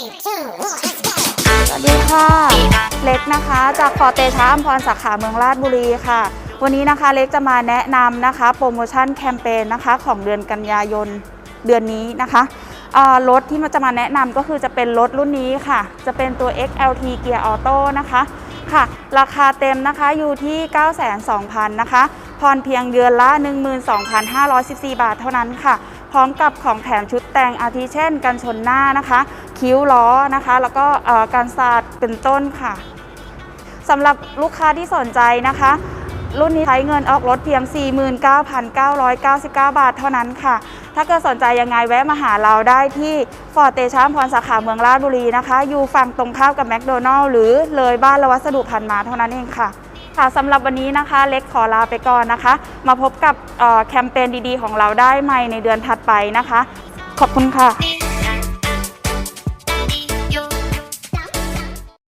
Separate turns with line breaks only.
สวัสดีค่ะ เล็กนะคะจากฟอเตช้าอัมพรสาขาเมืองราชบุรีค่ะ วันนี้นะคะเล็กจะมาแนะนำนะคะ โปรโมชั่นแคมเปญนะคะของเดือนกันยายนเดือนนี้นะคะรถที่มันจะมาแนะนำก็คือจะเป็นรถรุ่นนี้ค่ะ จะเป็นตัว XLT Gear Auto นะคะค่ะ ราคาเต็มนะคะอยู่ที่9,200,000นะคะผ่อนเพียงเดือนละ 12,514 บาทเท่านั้นค่ะ พร้อมกับของแถมชุดแต่งอาทิเช่น กันชนหน้านะคะ คิ้วล้อนะคะ แล้วก็การสาดเป็นต้นค่ะสำหรับลูกค้าที่สนใจนะคะ รุ่นนี้ใช้เงินออกรถเพียง 49,999 บาทเท่านั้นค่ะ ถ้าเกิดสนใจยังไงแวะมาหาเราได้ที่ฟอร์เตชามพรสาขาเมืองราชบุรีนะคะ อยู่ฝั่งตรงข้ามกับแมคโดนัลล์หรือเลยบ้านละวัสดุพันมาเท่านั้นเองค่ะค่ะสำหรับวันนี้นะคะเล็กขอลาไปก่อนนะคะ มาพบกับแคมเปญดีๆ ของเราได้ใหม่ในเดือนถัดไปนะคะ ขอบคุณค่ะ